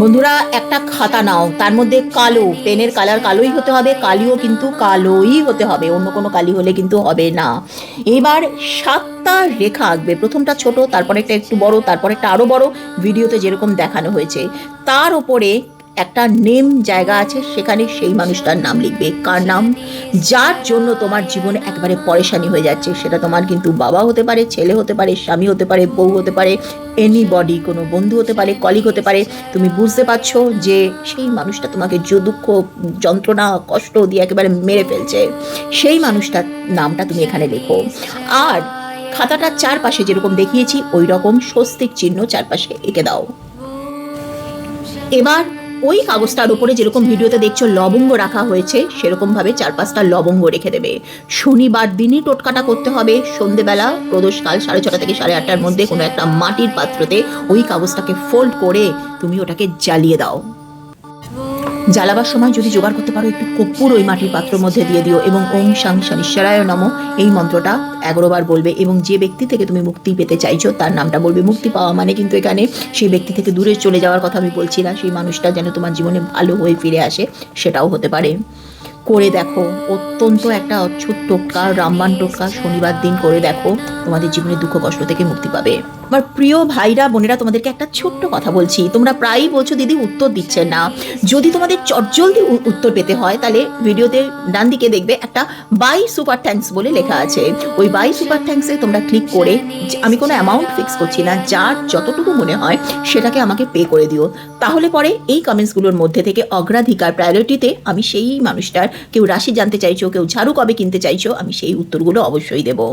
বন্ধুরা, একটা খাতা নাও। তার মধ্যে কালো, পেনের কালার কালোই হতে হবে, কালিও কিন্তু কালোই হতে হবে, অন্য কোনো কালি হলে কিন্তু হবে না। এবার সাতটা রেখা আঁকবে, প্রথমটা ছোট তারপরে একটা একটু বড় তারপর একটা আরও বড়, ভিডিওতে যেরকম দেখানো হয়েছে। তার ওপরে একটা নেম জায়গা আছে, সেখানে সেই মানুষটার নাম লিখবে। কার নাম? যার জন্য তোমার জীবনে একবারে পরেশানি হয়ে যাচ্ছে। সেটা তোমার কিন্তু বাবা হতে পারে, ছেলে হতে পারে, স্বামী হতে পারে, বউ হতে পারে এনি বডি কোনো বন্ধু হতে পারে কলিগ হতে পারে। তুমি বুঝতে পারছ যে সেই মানুষটা তোমাকে যে দুঃখ, যন্ত্রণা, কষ্ট দিয়ে একেবারে মেরে ফেলছে। সেই মানুষটার নামটা তুমি এখানে লেখো। আর খাতাটার চারপাশে যেরকম দেখিয়েছি ওই রকম স্বস্তিক চিহ্ন চারপাশে এঁকে দাও। এবার ওই কাগজটার উপরে যেরকম ভিডিওতে দেখছ লবঙ্গ রাখা হয়েছে, সেরকমভাবে চার পাঁচটা লবঙ্গ রেখে দেবে। শনিবার দিনই টোটকাটা করতে হবে। সন্ধেবেলা, প্রদোষকাল সাড়ে ছটা থেকে সাড়ে আটটার মধ্যে কোনো একটা মাটির পাত্রতে ওই কাগজটাকে ফোল্ড করে তুমি ওটাকে জ্বালিয়ে দাও। জ্বালাবার সময় যদি জোগাড় করতে পারো, একটু কর্পূর ওই মাটির পাত্রের মধ্যে দিয়ে দিও এবং ওং সাং শনিশ্বরায় নম। এই মন্ত্রটা এগারোবার বলবে এবং যে ব্যক্তি থেকে তুমি মুক্তি পেতে চাইছো, তার নামটা বলবে মুক্তি পাওয়া মানে কিন্তু এখানে সেই ব্যক্তি থেকে দূরে চলে যাওয়ার কথা আমি বলছি না, সেই মানুষটা যেন তোমার জীবনে ভালো হয়ে ফিরে আসে, সেটাও হতে পারে। করে দেখো, অত্যন্ত একটা অচ্ছুত টোটকা, রামবান টোটকা শনিবার দিন করে দেখো, তোমাদের জীবনে দুঃখ কষ্ট থেকে মুক্তি পাবে। আমার প্রিয় ভাইরা, বোনেরা, তোমাদেরকে একটা ছোট্ট কথা বলছি। তোমরা প্রায়ই বলছো, দিদি, উত্তর দিচ্ছে না। যদি তোমাদের চটজলদি উত্তর পেতে হয়, তাহলে ভিডিওতে ডান দিকে দেখবে একটা বাই সুপার থ্যাঙ্কস বলে লেখা আছে। ওই বাই সুপার থ্যাঙ্কসে তোমরা ক্লিক করে আমি কোনো অ্যামাউন্ট ফিক্স করছি না, যার যতটুকু মনে হয় সেটাকে আমাকে পে করে দিও। তাহলে পরে এই কমেন্টসগুলোর মধ্যে থেকে অগ্রাধিকার প্রায়োরিটিতে আমি সেই মানুষটার, কেউ রাশি জানতে চাইছো, কেউ ঝাড়ু কবে কিনতে চাইছো, আমি সেই উত্তরগুলো অবশ্যই দেবো।